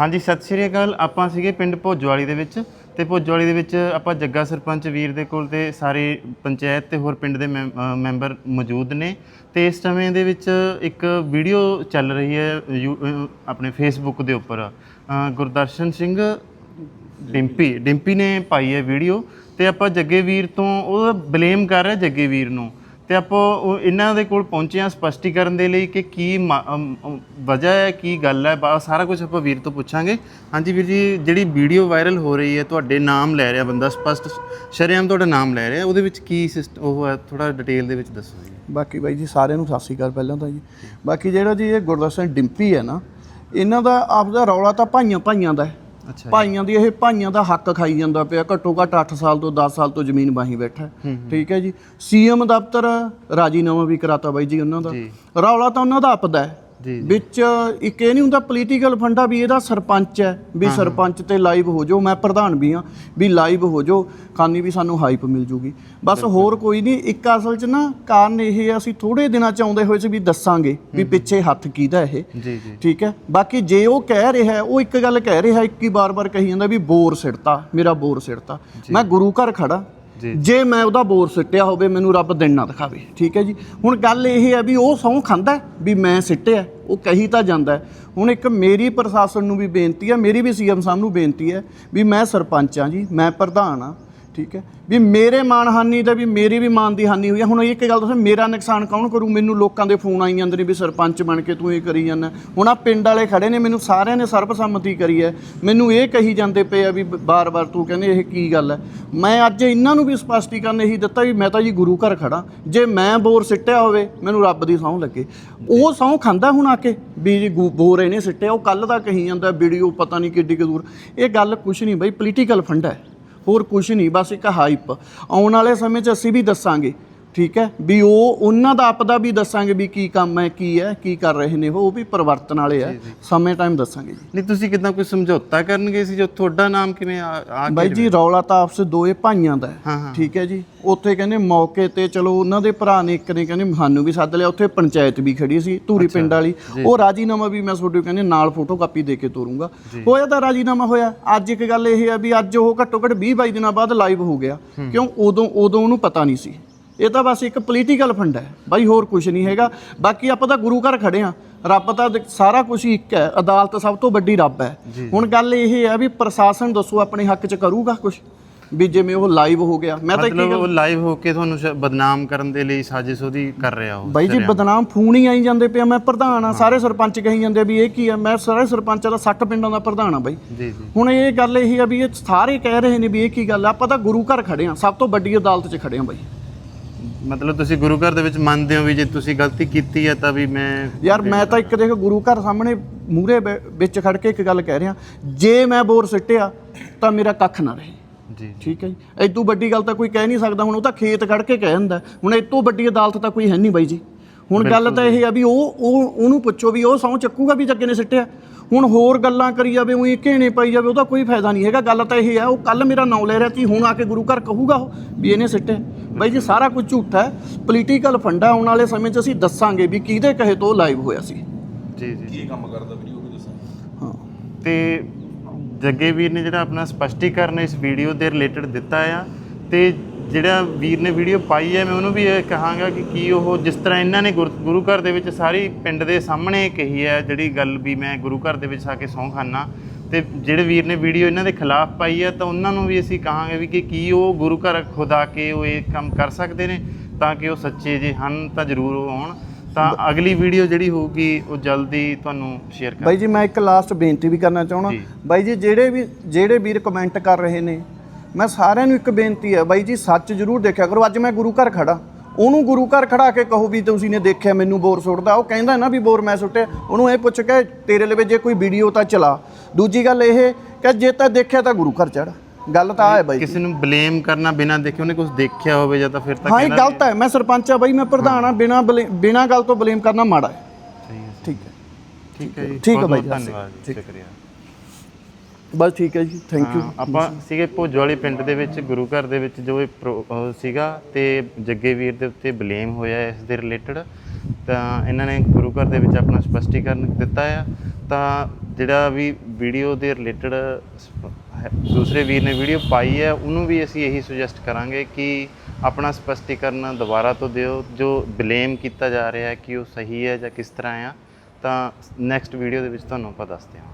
ਹਾਂਜੀ, ਸਤਿ ਸ਼੍ਰੀ ਅਕਾਲ। ਆਪਾਂ ਸੀਗੇ ਪਿੰਡ ਭੋਜਵਾਲੀ ਦੇ ਵਿੱਚ ਤੇ ਭੋਜਵਾਲੀ ਦੇ ਵਿੱਚ ਆਪਾਂ ਜੱਗਾ ਸਰਪੰਚ ਵੀਰ ਦੇ ਕੋਲ ਤੇ ਸਾਰੇ ਪੰਚਾਇਤ ਤੇ ਹੋਰ ਪਿੰਡ ਦੇ ਮੈਂਬ- ਮੈਂਬਰ ਮੌਜੂਦ ਨੇ ਤੇ ਇਸ ਸਮੇਂ ਦੇ ਵਿੱਚ ਇੱਕ ਵੀਡੀਓ ਚੱਲ ਰਹੀ ਹੈ ਯੂ- ਆਪਣੇ ਫੇਸਬੁੱਕ ਦੇ ਉੱਪਰ। ਗੁਰਦਰਸ਼ਨ ਸਿੰਘ ਡਿੰਪੀ ਡਿੰਪੀ ਨੇ ਪਾਈ ਹੈ ਵੀਡੀਓ ਤੇ ਆਪਾਂ ਜੱਗੇ ਵੀਰ ਤੋਂ, ਉਹ ਬਲੇਮ ਕਰ ਰਿਹਾ ਜੱਗੇ ਵੀਰ ਨੂੰ। ਤੇ ਆਪਾਂ ਉਹ ਇਹਨਾਂ ਦੇ ਕੋਲ ਪਹੁੰਚੇ ਹਾਂ ਸਪਸ਼ਟੀਕਰਨ ਦੇ ਲਈ ਕਿ ਕੀ ਮਾ- ਅਮ, ਅਮ, ਵਜ੍ਹਾ ਹੈ ਕੀ ਗੱਲ ਹੈ ਬਾ- ਸਾਰਾ ਕੁਝ ਆਪਾਂ ਵੀਰ ਤੋਂ ਪੁੱਛਾਂਗੇ। ਹਾਂਜੀ ਵੀਰ ਜੀ ਜਿਹੜੀ ਵੀਡੀਓ ਵਾਇਰਲ ਹੋ ਰਹੀ ਹੈ ਤੁਹਾਡੇ ਨਾਮ ਲੈ ਰਿਹਾ ਬੰਦਾ ਸਪਸ਼ਟ ਸ਼ਰੇਆਮ ਤੁਹਾਡਾ ਨਾਮ ਲੈ ਰਿਹਾ ਉਹਦੇ ਵਿੱਚ ਕੀ ਸਿਸਟ ਉਹ ਹੈ ਥੋੜਾ ਡਿਟੇਲ ਦੇ ਵਿੱਚ ਦੱਸੋ ਜੀ। ਬਾਕੀ ਬਾਈ ਜੀ ਸਾਰਿਆਂ ਨੂੰ ਸਤਿ ਸ਼੍ਰੀ ਅਕਾਲ ਪਹਿਲਾਂ ਤਾਂ ਜੀ। ਬਾਕੀ ਜਿਹੜਾ ਜੀ ਇਹ ਗੁਰਦਰਸ਼ਨ ਡਿੰਪੀ ਹੈ ਨਾ ਇਹਨਾਂ ਦਾ ਆਪਦਾ ਰੌਲਾ ਤਾਂ ਭਾਈਆਂ ਭਾਈਆਂ ਦਾ ਹੈ। ਅੱਛਾ ਭਾਈਆਂ ਦੀ ਇਹ ਭਾਈਆਂ ਦਾ ਹੱਕ ਖਾਈ ਜਾਂਦਾ ਪਿਆ ਘੱਟੋ ਘੱਟ 8 ਸਾਲ ਤੋਂ 10 ਸਾਲ ਤੋਂ ਜ਼ਮੀਨ ਬਾਹੀ ਬੈਠਾ। ਠੀਕ ਹੈ ਜੀ। ਸੀਐਮ ਦਫ਼ਤਰ ਰਾਜੀਨਾਮਾ ਵੀ ਕਰਾਤਾ ਬਾਈ ਜੀ ਉਹਨਾਂ ਦਾ। ਰੌਲਾ ਤਾਂ ਉਹਨਾਂ ਦਾ ਆਪਦਾ ਹੈ। ਵਿੱਚ ਇੱਕ ਇਹ ਨਹੀਂ ਹੁੰਦਾ ਪੋਲੀਟੀਕਲ ਫੰਡਾ ਵੀ ਇਹਦਾ ਸਰਪੰਚ ਹੈ ਵੀ ਸਰਪੰਚ ਤੇ ਲਾਈਵ ਹੋ ਜਾਓ ਮੈਂ ਪ੍ਰਧਾਨ ਵੀ ਹਾਂ ਵੀ ਲਾਈਵ ਹੋ ਜਾਓ ਖਾਨੀ ਵੀ ਸਾਨੂੰ ਹਾਈਪ ਮਿਲ ਜੂਗੀ। ਬਸ ਹੋਰ ਕੋਈ ਨਹੀਂ ਇੱਕ ਅਸਲ 'ਚ ਨਾ ਕਾਰਨ ਇਹ ਹੈ ਅਸੀਂ ਥੋੜੇ ਦਿਨਾਂ 'ਚ ਆਉਂਦੇ ਹੋਏ ਸੀ ਵੀ ਦੱਸਾਂਗੇ ਵੀ ਪਿੱਛੇ ਹੱਥ ਕਿਹਦਾ ਇਹ। ਜੀ ਜੀ। ਠੀਕ ਹੈ? ਬਾਕੀ ਜੇ ਉਹ ਕਹਿ ਰਿਹਾ ਉਹ ਇੱਕ ਗੱਲ ਕਹਿ ਰਿਹਾ ਇੱਕ ਹੀ ਬਾਰ-ਬਾਰ ਕਹੀ ਜਾਂਦਾ ਵੀ ਬੋਰ ਸਿੱਟਤਾ ਮੇਰਾ ਬੋਰ ਸਿੱਟਤਾ। ਮੈਂ ਗੁਰੂ ਘਰ ਖੜਾ ਜੀ। ਮੈਂ ਉਹਦਾ ਬੋਰ ਸਿੱਟਿਆ ਹੋਵੇ ਮੈਨੂੰ ਰੱਬ ਦਿਨ ਨਾ ਦਿਖਾਵੇ। ਠੀਕ ਹੈ ਜੀ? ਹੁਣ ਗੱਲ ਇਹ ਹੈ ਵੀ ਉਹ ਸਹੁੰ ਖਾਂਦਾ ਵੀ ਮੈਂ ਸਿੱਟਿਆ। ਉਹ ਕਹੀ ਤਾਂ ਜਾਂਦਾ ਹੁਣ ਇੱਕ ਮੇਰੀ ਪ੍ਰਸ਼ਾਸਨ ਨੂੰ ਵੀ ਬੇਨਤੀ ਹੈ, ਮੇਰੀ ਵੀ ਸੀਐਮ ਸਾਹਿਬ ਨੂੰ ਬੇਨਤੀ ਹੈ ਵੀ ਮੈਂ ਸਰਪੰਚ ਹਾਂ ਜੀ, ਮੈਂ ਪ੍ਰਧਾਨ ਹਾਂ। ਠੀਕ ਹੈ? ਵੀ ਮੇਰੇ ਮਾਨਹਾਨੀ ਦਾ ਵੀ ਮੇਰੀ ਵੀ ਮਾਨ ਦੀ ਹਾਨੀ ਹੋਈ ਹੈ ਹੁਣ ਇੱਕ ਗੱਲ ਦੱਸੋ, ਮੇਰਾ ਨੁਕਸਾਨ ਕੌਣ ਕਰੂ? ਮੈਨੂੰ ਲੋਕਾਂ ਦੇ ਫੋਨ ਆਈ ਜਾਂਦੇ ਨੇ ਵੀ ਸਰਪੰਚ ਬਣ ਕੇ ਤੂੰ ਇਹ ਕਰੀ ਜਾਂਦਾ। ਹੁਣ ਆ ਪਿੰਡ ਵਾਲੇ ਖੜੇ ਨੇ, ਮੈਨੂੰ ਸਾਰਿਆਂ ਨੇ ਸਰਬਸੰਮਤੀ ਕਰੀ ਹੈ। ਮੈਨੂੰ ਇਹ ਕਹੀ ਜਾਂਦੇ ਪਏ ਆ ਵੀ ਬਾਰ-ਬਾਰ ਤੂੰ ਕਹਿੰਦੇ ਇਹ ਕੀ ਗੱਲ ਹੈ? ਮੈਂ ਅੱਜ ਇਹਨਾਂ ਨੂੰ ਵੀ ਸਪਸ਼ਟੀਕਰਨ ਇਹੀ ਦਿੱਤਾ ਵੀ ਮੈਂ ਤਾਂ ਜੀ ਗੁਰੂ ਘਰ ਖੜਾ ਜੇ ਮੈਂ ਬੋਰ ਸਿੱਟਿਆ ਹੋਵੇ, ਮੈਨੂੰ ਰੱਬ ਦੀ ਸਹੁੰ ਲੱਗੇ। ਉਹ ਸਹੁੰ ਖਾਂਦਾ ਹੁਣ ਆ ਕੇ? ਵੀ ਜੀ ਗੁ- ਬੋਰ ਇਹਨੇ ਸਿੱਟਿਆ, ਉਹ ਕੱਲ ਦਾ ਕਹੀ ਜਾਂਦਾ, ਵੀਡੀਓ ਪਤਾ ਨਹੀਂ ਕਿੱਡੀ ਕੁ ਦੂਰ। ਇਹ ਗੱਲ ਕੁਛ ਨਹੀਂ ਬਈ ਪੋਲੀਟੀਕਲ ਫੰਡ ਹੈ। ਹੋਰ ਕੁਝ ਨਹੀਂ ਬਸ ਇੱਕ ਹਾਈਪ ਆਉਣ ਵਾਲੇ ਸਮੇਂ 'ਚ ਅਸੀਂ ਵੀ ਦੱਸਾਂਗੇ। ਠੀਕ ਹੈ? ਵੀ ਉਹ ਉਹਨਾਂ ਦਾ ਆਪਦਾ ਵੀ ਦੱਸਾਂਗੇ ਵੀ ਕੀ ਕੰਮ ਹੈ ਕੀ ਹੈ ਕੀ ਕਰ ਰਹੇ ਨੇ ਉਹ ਵੀ ਪਰਿਵਰਤਨ ਵਾਲੇ ਆ। ਸਮੇਂ ਟਾਈਮ ਦੱਸਾਂਗੇ ਜੀ। ਨਹੀਂ ਤੁਸੀਂ ਕਿਦਾਂ ਕੋਈ ਸਮਝੌਤਾ ਕਰਨਗੇ ਸੀ ਜੋ ਤੁਹਾਡਾ ਨਾਮ ਕਿਵੇਂ ਆ ਬਾਈ ਜੀ ਰੌਲਾ ਤਾਂ ਆਪਸ ਦੋਏ ਭਾਈਆਂ ਦਾ। ਠੀਕ ਹੈ ਜੀ? ਉੱਥੇ ਕਹਿੰਦੇ ਮੌਕੇ ਤੇ ਚਲੋ ਉਹਨਾਂ ਦੇ ਭਰਾ ਨੇ ਇੱਕ ਨੇ ਕਹਿੰਦੇ ਸਾਨੂੰ ਵੀ ਸੱਦ ਲਿਆ ਉੱਥੇ ਪੰਚਾਇਤ ਵੀ ਖੜੀ ਸੀ ਧੂਰੀ ਪਿੰਡ ਵਾਲੀ। ਉਹ ਰਾਜੀਨਾਮਾ ਵੀ ਮੈਂ ਤੁਹਾਡੇ ਕਹਿੰਦੇ ਨਾਲ ਫੋਟੋ ਕਾਪੀ ਦੇ ਕੇ ਤੋਰੂੰਗਾ। ਹੋਇਆ ਤਾਂ ਰਾਜੀਨਾਮਾ ਹੋਇਆ। ਅੱਜ ਇੱਕ ਗੱਲ ਇਹ ਹੈ ਵੀ ਅੱਜ ਉਹ ਘੱਟੋ ਘੱਟ 20 22 ਦਿਨਾਂ ਬਾਅਦ ਲਾਈਵ ਹੋ ਗਿਆ। ਕਿਉਂ? ਉਦੋਂ ਉਦੋਂ ਉਹਨੂੰ ਪਤਾ ਨਹੀਂ ਸੀ। ਇਹ ਤਾਂ ਬਸ ਇੱਕ ਪੋਲੀਟੀਕਲ ਫੰਡ ਹੈ। ਬਾਈ ਹੋਰ ਕੁਝ ਨਹੀਂ ਹੈਗਾ। ਬਾਕੀ ਆਪਾਂ ਤਾਂ ਗੁਰੂ ਘਰ ਖੜੇ ਆ ਰੱਬ ਤਾਂ ਸਾਰਾ ਕੁਝ ਹੀ ਇੱਕ ਹੈ। ਅਦਾਲਤ ਸਭ ਤੋਂ ਵੱਡੀ ਰੱਬ ਹੈ। ਹੁਣ ਗੱਲ ਇਹ ਹੈ ਵੀ ਪ੍ਰਸ਼ਾਸਨ ਦੱਸੋ ਆਪਣੇ ਹੱਕ 'ਚ ਕਰੂਗਾ ਕੁਝ ਵੀ ਜਿਵੇਂ ਉਹ ਲਾਈਵ ਹੋ ਗਿਆ। ਮੈਂ ਤਾਂ ਇੱਕ ਉਹ ਲਾਈਵ ਹੋ ਕੇ ਤੁਹਾਨੂੰ ਬਦਨਾਮ ਕਰਨ ਦੇ ਲਈ ਸਾਜ਼ਿਸ਼ ਉਹਦੀ ਕਰ ਰਿਹਾ ਉਹ ਬਾਈ ਜੀ ਬਦਨਾਮ ਫੋਨ ਹੀ ਆਈ ਜਾਂਦੇ ਪਿਆ ਮੈਂ ਪ੍ਰਧਾਨ ਆ। ਸਾਰੇ ਸਰਪੰਚ ਕਹੀ ਜਾਂਦੇ ਵੀ ਇਹ ਕੀ ਆ? ਮੈਂ ਸਾਰੇ ਸਰਪੰਚਾਂ ਦਾ 60 ਪਿੰਡਾਂ ਦਾ ਪ੍ਰਧਾਨ ਆ ਬਾਈ। ਜੀ ਜੀ। ਹੁਣ ਇਹ ਗੱਲ ਇਹੀ ਆ ਵੀ ਇਹ ਸਾਰੇ ਕਹਿ ਰਹੇ ਨੇ ਵੀ ਇਹ ਕੀ ਗੱਲ ਆ। ਆਪਾਂ ਤਾਂ ਗੁਰੂ ਘਰ ਖੜੇ ਆ ਸਭ ਤੋਂ ਵੱਡੀ ਅਦਾਲਤ 'ਚ ਖੜੇ ਆ ਬਾਈ। ਮਤਲਬ ਤੁਸੀਂ ਗੁਰੂ ਘਰ ਦੇ ਵਿੱਚ ਮੰਨਦੇ ਹੋ ਵੀ ਜੇ ਤੁਸੀਂ ਗਲਤੀ ਕੀਤੀ ਹੈ ਤਾਂ ਵੀ ਮੈਂ ਯਾਰ ਮੈਂ ਤਾਂ ਇੱਕ ਦੇਖ ਗੁਰੂ ਘਰ ਸਾਹਮਣੇ ਮੂਹਰੇ ਬ- ਵਿੱਚ ਖੜ ਕੇ ਇੱਕ ਗੱਲ ਕਹਿ ਰਿਹਾ। ਜੇ ਮੈਂ ਬੋਰ ਸਿੱਟਿਆ ਤਾਂ ਮੇਰਾ ਕੱਖ ਨਾ ਰਹੇ। ਜੀ ਠੀਕ ਹੈ ਜੀ? ਐਦੋਂ ਵੱਡੀ ਗੱਲ ਤਾਂ ਕੋਈ ਕਹਿ ਨਹੀਂ ਸਕਦਾ ਹੁਣ ਉਹ ਤਾਂ ਖੇਤ ਖੜ ਕੇ ਕਹਿ ਜਾਂਦਾ ਹੁਣ ਤੋਂ ਵੱਡੀ ਅਦਾਲਤ ਤਾਂ ਕੋਈ ਹੈ ਨਹੀਂ ਬਾਈ ਜੀ। ਹੁਣ ਗੱਲ ਤਾਂ ਇਹ ਆ ਵੀ ਉਹ ਉਹ ਉਹਨੂੰ ਪੁੱਛੋ ਵੀ ਉਹ ਸਹੁੰ ਚੱਕੂਗਾ ਵੀ ਜੱਗੇ ਨੇ ਸਿੱਟਿਆ। ਹੁਣ ਹੋਰ ਗੱਲਾਂ ਕਰੀ ਜਾਵੇ ਉਹੀ ਘੇਣੇ ਪਾਈ ਜਾਵੇ ਉਹਦਾ ਕੋਈ ਫਾਇਦਾ ਨਹੀਂ ਹੈਗਾ। ਗੱਲ ਤਾਂ ਇਹ ਆ ਉਹ ਕੱਲ ਮੇਰਾ ਨਾਂ ਲੈ ਰਿਹਾ ਸੀ ਹੁਣ ਆ ਕੇ ਗੁਰੂ ਘਰ ਕਹੂਗਾ ਉਹ ਵੀ ਇਹਨੇ ਸਿੱਟਿਆ। ਬਾਈ ਜੀ ਸਾਰਾ ਕੁਝ ਝੂਠਾ ਹੈ। ਪੋਲੀਟੀਕਲ ਫੰਡਾ ਆਉਣ ਵਾਲੇ ਸਮੇਂ 'ਚ ਅਸੀਂ ਦੱਸਾਂਗੇ ਵੀ ਕਿਹਦੇ ਕਹੇ ਤੋਂ ਲਾਈਵ ਹੋਇਆ ਸੀ। ਜੀ ਜੀ ਕੀ ਕੰਮ ਕਰਦਾ ਵੀਡੀਓ ਵੀ ਦੱਸਾਂ। ਹਾਂ। ਤੇ ਜੱਗੇ ਵੀਰ ਨੇ ਜਿਹੜਾ ਆਪਣਾ ਸਪਸ਼ਟੀਕਰਨ ਇਸ ਵੀਡੀਓ ਦੇ ਰਿਲੇਟਡ ਦਿੱਤਾ ਆ ਤੇ ਜਿਹੜਾ ਵੀਰ ਨੇ ਵੀਡੀਓ ਪਾਈ ਹੈ ਮੈਂ ਉਹਨੂੰ ਵੀ ਇਹ ਕਹਾਂਗਾ ਕਿ ਕੀ ਉਹ ਜਿਸ ਤਰ੍ਹਾਂ ਇਹਨਾਂ ਨੇ ਗੁਰ- ਗੁਰੂ ਘਰ ਦੇ ਵਿੱਚ ਸਾਰੀ ਪਿੰਡ ਦੇ ਸਾਹਮਣੇ ਕਹੀ ਹੈ ਜਿਹੜੀ ਗੱਲ ਵੀ ਮੈਂ ਗੁਰੂ ਘਰ ਦੇ ਵਿੱਚ ਆ ਕੇ ਸਹੁੰ ਖਾਨਾ ਤੇ ਜਿਹੜੇ ਵੀਰ ਨੇ ਵੀਡੀਓ ਇਹਨਾਂ ਦੇ ਖਿਲਾਫ ਪਾਈ ਹੈ ਤਾਂ ਉਹਨਾਂ ਨੂੰ ਵੀ ਅਸੀਂ ਕਹਾਂਗੇ ਵੀ ਕਿ ਕੀ ਉਹ ਗੁਰੂ ਘਰ ਖੁਦਾ ਕੇ ਉਹ ਇਹ ਕੰਮ ਕਰ ਸਕਦੇ ਨੇ ਤਾਂ ਕਿ ਉਹ ਸੱਚੇ ਜੇ ਹਨ ਤਾਂ ਜ਼ਰੂਰ ਉਹ ਆਉਣ। ਤਾਂ ਅਗਲੀ ਵੀਡੀਓ ਜਿਹੜੀ ਹੋਊਗੀ ਉਹ ਜਲਦੀ ਤੁਹਾਨੂੰ ਸ਼ੇਅਰ ਕਰ ਬਾਈ ਜੀ ਮੈਂ ਇੱਕ ਲਾਸਟ ਬੇਨਤੀ ਵੀ ਕਰਨਾ ਚਾਹਣਾ। ਬਾਈ ਜੀ ਜਿਹੜੇ ਵੀ ਜਿਹੜੇ ਵੀਰ ਕਮੈਂਟ ਕਰ ਰਹੇ ਨੇ ਮੈਂ ਸਾਰਿਆਂ ਨੂੰ ਇੱਕ ਬੇਨਤੀ ਹੈ ਬਾਈ ਜੀ ਸੱਚ ਜ਼ਰੂਰ ਦੇਖਿਆ ਕਰੋ। ਅੱਜ ਮੈਂ ਗੁਰੂ ਘਰ ਖੜਾ ਉਹਨੂੰ ਗੁਰੂ ਘਰ ਖੜਾ ਕੇ ਕਹੋ ਵੀ ਤੁਸੀਂ ਨੇ ਦੇਖਿਆ ਮੈਨੂੰ ਬੋਰ ਸੁੱਟਦਾ। ਉਹ ਕਹਿੰਦਾ ਨਾ ਵੀ ਬੋਰ ਮੈਂ ਸੁੱਟਿਆ। ਉਹਨੂੰ ਇਹ ਪੁੱਛ ਕੇ ਤੇਰੇ ਲਈ ਜੇ ਕੋਈ ਵੀਡੀਓ ਤਾਂ ਚਲਾ। ਦੂਜੀ ਗੱਲ ਇਹ ਕਿ ਜੇ ਤਾਂ ਦੇਖਿਆ ਤਾਂ ਗੁਰੂ ਘਰ ਚੜ ਗੱਲ ਤਾਂ ਆ ਹੈ ਬਾਈ। ਕਿਸੇ ਨੂੰ ਬਲੇਮ ਕਰਨਾ ਬਿਨਾਂ ਦੇਖੇ ਉਹਨੇ ਕੁਝ ਦੇਖਿਆ ਹੋਵੇ ਜਾਂ ਤਾਂ ਫਿਰ ਤਾਂ ਹਾਂ ਇਹ ਗਲਤ ਹੈ। ਮੈਂ ਸਰਪੰਚ ਆ ਬਾਈ ਮੈਂ ਪ੍ਰਧਾਨ ਆ ਬਿਨਾ ਬਿਨਾ ਗੱਲ ਤੋਂ ਬਲੇਮ ਕਰਨਾ ਮਾੜਾ ਹੈ। ਠੀਕ ਹੈ। ਠੀਕ ਹੈ ਠੀਕ ਹੈ ਬਾਈ ਧੰਨਵਾਦ ਸ਼ੁਕਰੀਆ। ਬਸ ਠੀਕ ਹੈ ਜੀ ਥੈਂਕ ਯੂ ਆਪਾਂ ਸੀਗੇ ਭੋਜੋ ਵਾਲੇ ਪਿੰਡ ਦੇ ਵਿੱਚ, ਗੁਰੂ ਘਰ ਦੇ ਵਿੱਚ ਜੋ ਇਹ ਪ੍ਰੋ- ਉਹ ਸੀਗਾ ਤੇ ਜੱਗੇ ਵੀਰ ਦੇ ਉੱਤੇ ਬਲੇਮ ਹੋਇਆ ਇਸ ਦੇ ਰਿਲੇਟਡ ਤਾਂ ਇਹਨਾਂ ਨੇ ਗੁਰੂ ਘਰ ਦੇ ਵਿੱਚ ਆਪਣਾ ਸਪਸ਼ਟੀਕਰਨ ਦਿੱਤਾ ਆ। ਤਾਂ ਜਿਹੜਾ ਵੀ ਵੀਡੀਓ ਦੇ ਰਿਲੇਟਡ ਦੂਸਰੇ ਵੀਰ ਨੇ ਵੀਡੀਓ ਪਾਈ ਹੈ ਉਹਨੂੰ ਵੀ ਅਸੀਂ ਇਹੀ ਸੁਜੈਸਟ ਕਰਾਂਗੇ ਕਿ ਆਪਣਾ ਸਪਸ਼ਟੀਕਰਨ ਦੁਬਾਰਾ ਤੋਂ ਦਿਓ। ਜੋ ਬਲੇਮ ਕੀਤਾ ਜਾ ਰਿਹਾ ਹੈ, ਕਿ ਉਹ ਸਹੀ ਹੈ ਜਾਂ ਕਿਸ ਤਰ੍ਹਾਂ ਆ, ਤਾਂ ਨੈਕਸਟ ਵੀਡੀਓ ਦੇ ਵਿੱਚ ਤੁਹਾਨੂੰ ਆਪਾਂ ਦੱਸਦੇ ਹਾਂ